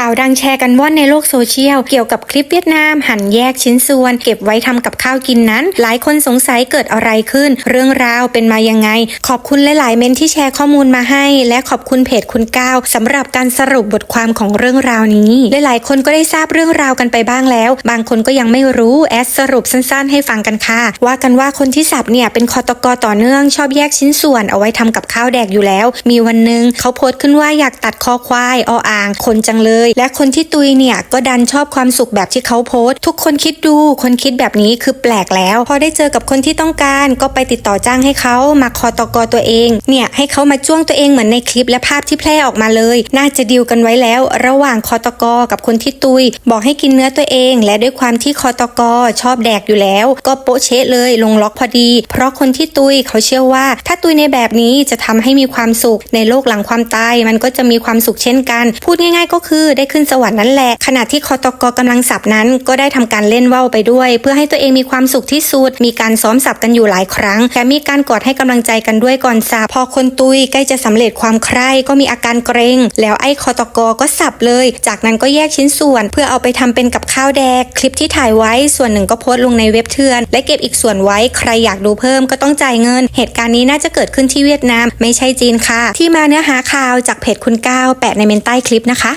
ข่าวดังแชร์กันว่อนในโลกโซเชียล เกี่ยวกับคลิปเวียดนามหั่นแยกชิ้นส่วน เก็บไว้ทำกับข้าวกินนั้น หลายคนสงสัยเกิดอะไรขึ้น เรื่องราวเป็นมายังไง ขอบคุณหลาย ๆ เมนที่แชร์ข้อมูลมาให้ และขอบคุณเพจคุณก้าวสำหรับการสรุปบทความของเรื่องราวนี้ หลาย ๆ คนก็ได้ทราบเรื่องราวกันไปบ้างแล้ว บางคนก็ยังไม่รู้แอดสรุปสั้น ๆ ให้ฟังกันค่ะ ว่ากันว่าคนที่สับเนี่ยเป็นคอตกต่อเนื่องชอบแยกชิ้นส่วนเอาไว้ทำกับข้าวแดกอยู่แล้ว มีวันหนึ่งเขาโพสต์ขึ้นว่าอยากตัดคอควายออ่าง คนจังเลยและคนที่ตุยเนี่ยก็ดันชอบความสุขแบบที่เขาโพสต์ ทุกคนคิดดู คนคิดแบบนี้คือแปลกแล้ว พอได้เจอกับคนที่ต้องการก็ไปติดต่อจ้างให้เขามาคอตกตัวเอง เนี่ยให้เขามาจ้วงตัวเองเหมือนในคลิปและภาพที่แพร่ออกมาเลย น่าจะดีลกันไว้แล้ว ระหว่างคอตกกับคนที่ตุย บอกให้กินเนื้อตัวเอง และด้วยความที่คอตกชอบแดกอยู่แล้ว ก็โปะเชะเลยลงล็อกพอดี เพราะคนที่ตุยเขาเชื่อว่า ถ้าตุยในแบบนี้จะทำให้มีความสุขในโลกหลังความตายมันก็จะมีความสุขเช่นกัน พูดง่าย ๆ ก็คือได้ขึ้นสวรรค์นั่นแหละขณะที่คอตกกำลังสับนั้นก็ได้ทำการเล่นว่าวไปด้วย เพื่อให้ตัวเองมีความสุขที่สุด มีการซ้อมสับกันอยู่หลายครั้งแถมมีการกอดให้กำลังใจกันด้วยก่อนสับพอคนตุยใกล้จะสำเร็จความใคร่ก็มีอาการเกรง แล้วไอ้คอตกก็สับเลย จากนั้นก็แยกชิ้นส่วน เพื่อเอาไปทำเป็นกับข้าวแดก คลิปที่ถ่ายไว้ส่วนหนึ่งก็โพสต์ลงในเว็บเถื่อน และเก็บอีกส่วนไว้ใครอยากดูเพิ่มก็ต้องจ่ายเงิน เหตุการณ์นี้น่าจะเกิดขึ้นที่เวียดนาม ไม่ใช่จีนค่ะ ที่มาเนื้อหาข่าวจากเพจคุณก้าวแปะในเมนใต้คลิปนะคะ